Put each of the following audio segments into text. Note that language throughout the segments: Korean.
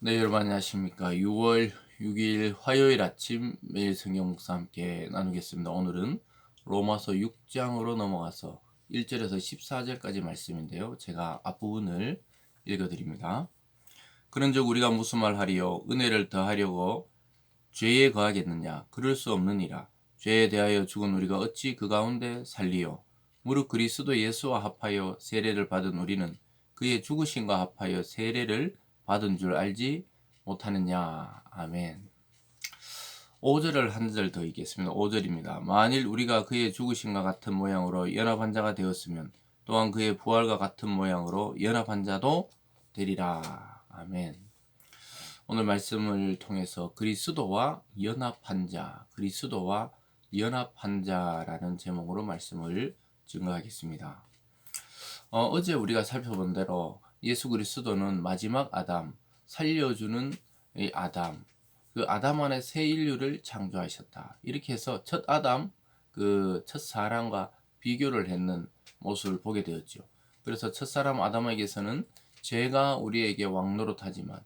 네, 여러분 안녕하십니까. 6월 6일 화요일 아침 매일 성경 묵사 함께 나누겠습니다. 오늘은 로마서 6장으로 넘어가서 1절에서 14절까지 말씀인데요. 제가 앞부분을 읽어드립니다. 그런즉 우리가 무슨 말 하리요? 은혜를 더하려고 죄에 거하겠느냐? 그럴 수 없느니라. 죄에 대하여 죽은 우리가 어찌 그 가운데 살리요? 무릇 그리스도 예수와 합하여 세례를 받은 우리는 그의 죽으심과 합하여 세례를 받은 줄 알지 못하느냐. 아멘. 5절을 한 절 더 읽겠습니다. 5절입니다. 만일 우리가 그의 죽으심과 같은 모양으로 연합한 자가 되었으면 또한 그의 부활과 같은 모양으로 연합한 자도 되리라. 아멘. 오늘 말씀을 통해서 그리스도와 연합한 자, 그리스도와 연합한 자라는 제목으로 말씀을 증거하겠습니다. 어, 제 우리가 살펴본 대로 예수 그리스도는 마지막 아담, 살려주는 이 아담, 그 아담 안에 새 인류를 창조하셨다. 이렇게 해서 첫 아담, 그 첫 사람과 비교를 했는 모습을 보게 되었죠. 그래서 첫 사람 아담에게서는 죄가 우리에게 왕노릇하지만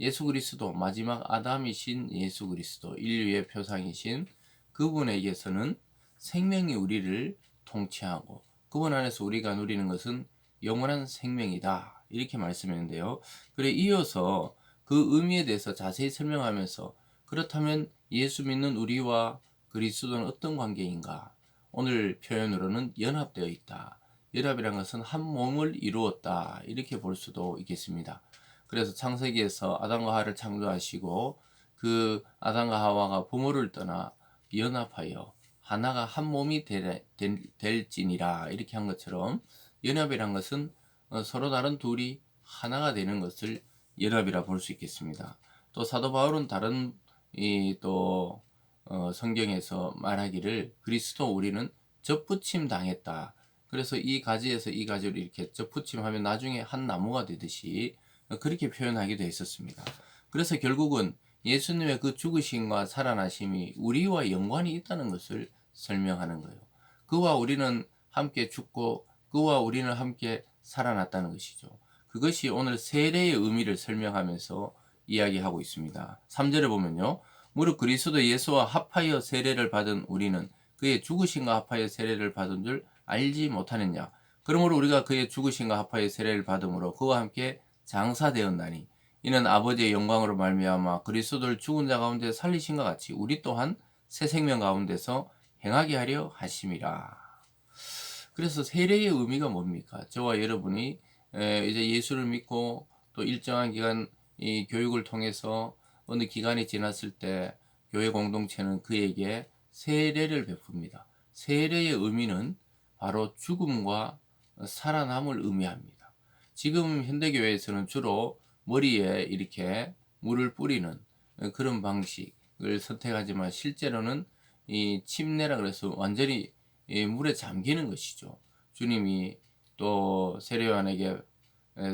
예수 그리스도 마지막 아담이신 예수 그리스도 인류의 표상이신 그분에게서는 생명이 우리를 통치하고 그분 안에서 우리가 누리는 것은 영원한 생명이다. 이렇게 말씀했는데요. 그래 이어서 그 의미에 대해서 자세히 설명하면서 그렇다면 예수 믿는 우리와 그리스도는 어떤 관계인가? 오늘 표현으로는 연합되어 있다. 연합이란 것은 한 몸을 이루었다. 이렇게 볼 수도 있겠습니다. 그래서 창세기에서 아담과 하와를 창조하시고 그 아담과 하와가 부모를 떠나 연합하여 하나가 한 몸이 될, 될, 지니라 이렇게 한 것처럼 연합이란 것은 어, 서로 다른 둘이 하나가 되는 것을 연합이라 볼 수 있겠습니다. 또 사도 바울은 다른 이또 어, 성경에서 말하기를 그리스도 우리는 접붙임 당했다. 그래서 이 가지에서 이 가지를 이렇게 접붙임하면 나중에 한 나무가 되듯이 그렇게 표현하기도 했었습니다. 그래서 결국은 예수님의 그 죽으심과 살아나심이 우리와 연관이 있다는 것을 설명하는 거예요. 그와 우리는 함께 죽고 그와 우리는 함께 살아났다는 것이죠. 그것이 오늘 세례의 의미를 설명하면서 이야기하고 있습니다. 3절에 보면요. 무릇 그리스도 예수와 합하여 세례를 받은 우리는 그의 죽으심과 합하여 세례를 받은 줄 알지 못하느냐. 그러므로 우리가 그의 죽으심과 합하여 세례를 받음으로 그와 함께 장사되었나니 이는 아버지의 영광으로 말미암아 그리스도를 죽은 자 가운데 살리신과 같이 우리 또한 새 생명 가운데서 행하게 하려 하심이라. 그래서 세례의 의미가 뭡니까? 저와 여러분이 이제 예수를 믿고 또 일정한 기간 이 교육을 통해서 어느 기간이 지났을 때 교회 공동체는 그에게 세례를 베풉니다. 세례의 의미는 바로 죽음과 살아남을 의미합니다. 지금 현대교회에서는 주로 머리에 이렇게 물을 뿌리는 그런 방식을 선택하지만 실제로는 이 침례라 그래서 완전히 물에 잠기는 것이죠. 주님이 또 세례요한에게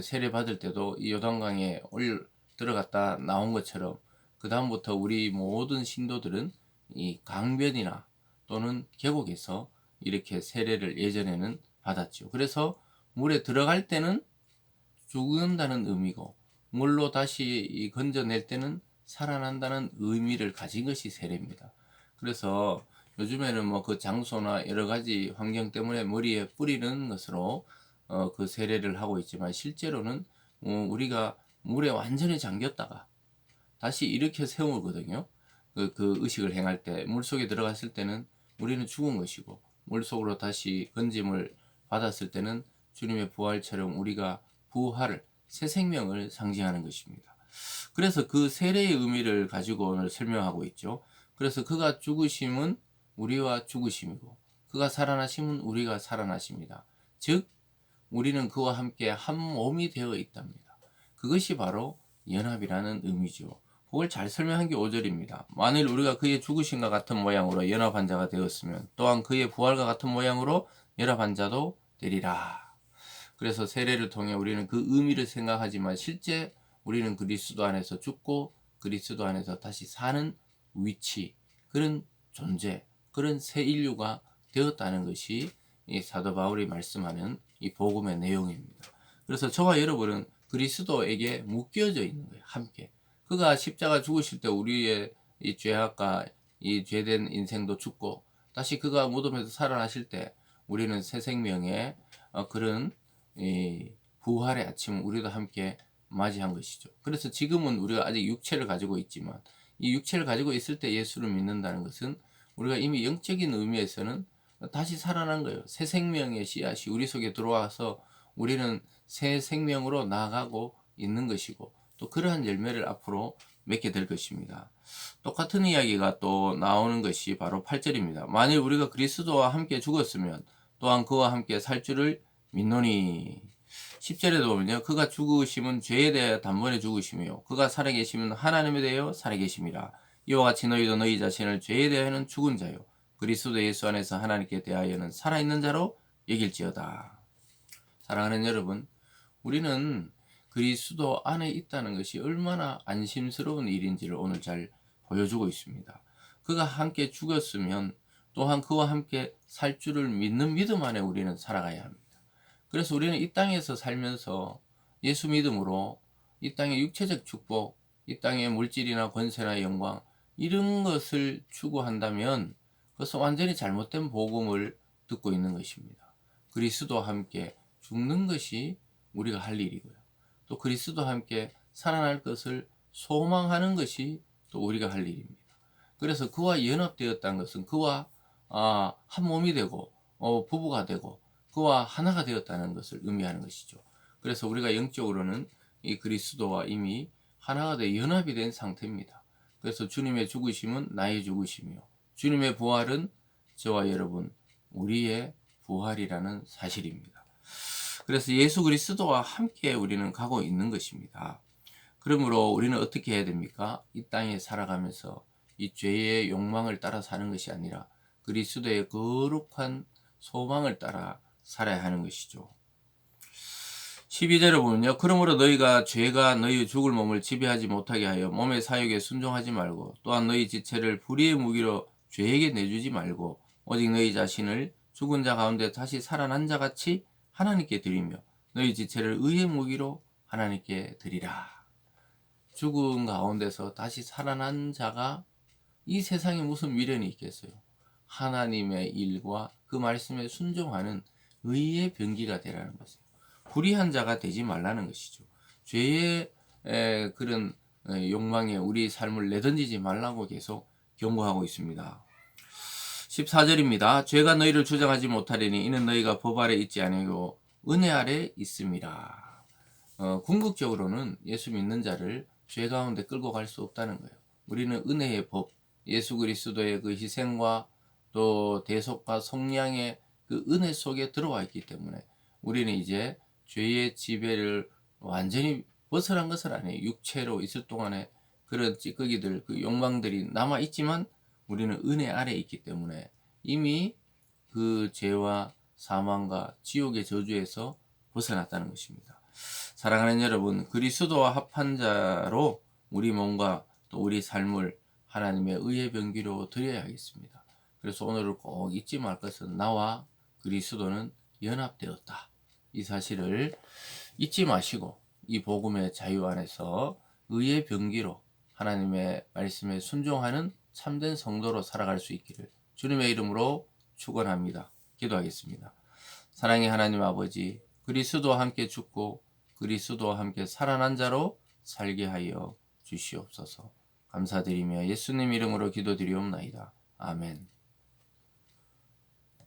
세례 받을 때도 이 요단강에 올 들어갔다 나온 것처럼 그 다음부터 우리 모든 신도들은 이 강변이나 또는 계곡에서 이렇게 세례를 예전에는 받았죠. 그래서 물에 들어갈 때는 죽는다는 의미고 물로 다시 건져낼 때는 살아난다는 의미를 가진 것이 세례입니다. 그래서 요즘에는 뭐 그 장소나 여러 가지 환경 때문에 머리에 뿌리는 것으로 어, 그 세례를 하고 있지만 실제로는 어, 우리가 물에 완전히 잠겼다가 다시 이렇게 세우거든요. 그, 그 의식을 행할 때 물 속에 들어갔을 때는 우리는 죽은 것이고 물 속으로 다시 건짐을 받았을 때는 주님의 부활처럼 우리가 부활을 새 생명을 상징하는 것입니다. 그래서 그 세례의 의미를 가지고 오늘 설명하고 있죠. 그래서 그가 죽으심은 우리와 죽으심이고 그가 살아나심은 우리가 살아나십니다. 즉 우리는 그와 함께 한 몸이 되어 있답니다. 그것이 바로 연합이라는 의미죠. 그걸 잘 설명한 게 5절입니다. 만일 우리가 그의 죽으심과 같은 모양으로 연합한 자가 되었으면 또한 그의 부활과 같은 모양으로 연합한 자도 되리라. 그래서 세례를 통해 우리는 그 의미를 생각하지만 실제 우리는 그리스도 안에서 죽고 그리스도 안에서 다시 사는 위치, 그런 존재, 그런 새 인류가 되었다는 것이 이 사도 바울이 말씀하는 이 복음의 내용입니다. 그래서 저와 여러분은 그리스도에게 묶여져 있는 거예요. 함께. 그가 십자가 죽으실 때 우리의 이 죄악과 이 죄된 인생도 죽고 다시 그가 무덤에서 살아나실 때 우리는 새 생명의 어, 그런 이 부활의 아침 우리도 함께 맞이한 것이죠. 그래서 지금은 우리가 아직 육체를 가지고 있지만 이 육체를 가지고 있을 때 예수를 믿는다는 것은 우리가 이미 영적인 의미에서는 다시 살아난 거예요. 새 생명의 씨앗이 우리 속에 들어와서 우리는 새 생명으로 나아가고 있는 것이고 또 그러한 열매를 앞으로 맺게 될 것입니다. 똑같은 이야기가 또 나오는 것이 바로 8절입니다. 만일 우리가 그리스도와 함께 죽었으면 또한 그와 함께 살 줄을 믿노니 10절에도 보면요. 그가 죽으심은 죄에 대해 단번에 죽으심이요. 그가 살아계심은 하나님에 대하여 살아계심이라. 이와 같이 너희도 너희 자신을 죄에 대하여는 죽은 자요. 그리스도 예수 안에서 하나님께 대하여는 살아있는 자로 여길지어다. 사랑하는 여러분, 우리는 그리스도 안에 있다는 것이 얼마나 안심스러운 일인지를 오늘 잘 보여주고 있습니다. 그가 함께 죽었으면 또한 그와 함께 살 줄을 믿는 믿음 안에 우리는 살아가야 합니다. 그래서 우리는 이 땅에서 살면서 예수 믿음으로 이 땅의 육체적 축복, 이 땅의 물질이나 권세나 영광 이런 것을 추구한다면 그것은 완전히 잘못된 복음을 듣고 있는 것입니다. 그리스도와 함께 죽는 것이 우리가 할 일이고요. 또 그리스도와 함께 살아날 것을 소망하는 것이 또 우리가 할 일입니다. 그래서 그와 연합되었다는 것은 그와 아, 한 몸이 되고 어, 부부가 되고 그와 하나가 되었다는 것을 의미하는 것이죠. 그래서 우리가 영적으로는 이 그리스도와 이미 하나가 되 연합이 된 상태입니다. 그래서 주님의 죽으심은 나의 죽으심이요. 주님의 부활은 저와 여러분 우리의 부활이라는 사실입니다. 그래서 예수 그리스도와 함께 우리는 가고 있는 것입니다. 그러므로 우리는 어떻게 해야 됩니까? 이 땅에 살아가면서 이 죄의 욕망을 따라 사는 것이 아니라 그리스도의 거룩한 소망을 따라 살아야 하는 것이죠. 12절을 보면요. 그러므로 너희가 죄가 너희 죽을 몸을 지배하지 못하게 하여 몸의 사욕에 순종하지 말고 또한 너희 지체를 불의의 무기로 죄에게 내주지 말고 오직 너희 자신을 죽은 자 가운데 다시 살아난 자 같이 하나님께 드리며 너희 지체를 의의 무기로 하나님께 드리라. 죽은 가운데서 다시 살아난 자가 이 세상에 무슨 미련이 있겠어요? 하나님의 일과 그 말씀에 순종하는 의의 병기가 되라는 것이에요. 불의한 자가 되지 말라는 것이죠. 죄의 에, 그런 에, 욕망에 우리 삶을 내던지지 말라고 계속 경고하고 있습니다. 14절입니다. 죄가 너희를 주장하지 못하리니 이는 너희가 법 아래 있지 아니고 은혜 아래 있습니다. 어, 궁극적으로는 예수 믿는 자를 죄 가운데 끌고 갈 수 없다는 거예요. 우리는 은혜의 법, 예수 그리스도의 그 희생과 또 대속과 성량의 그 은혜 속에 들어와 있기 때문에 우리는 이제 죄의 지배를 완전히 벗어난 것은 아니에요. 육체로 있을 동안에 그런 찌꺼기들, 그 욕망들이 남아 있지만 우리는 은혜 아래 있기 때문에 이미 그 죄와 사망과 지옥의 저주에서 벗어났다는 것입니다. 사랑하는 여러분, 그리스도와 합한 자로 우리 몸과 또 우리 삶을 하나님의 의의 병기로 드려야 하겠습니다. 그래서 오늘을 꼭 잊지 말 것은 나와 그리스도는 연합되었다. 이 사실을 잊지 마시고 이 복음의 자유 안에서 의의 병기로 하나님의 말씀에 순종하는 참된 성도로 살아갈 수 있기를 주님의 이름으로 축원합니다. 기도하겠습니다. 사랑의 하나님 아버지 그리스도와 함께 죽고 그리스도와 함께 살아난 자로 살게 하여 주시옵소서. 감사드리며 예수님 이름으로 기도드리옵나이다. 아멘.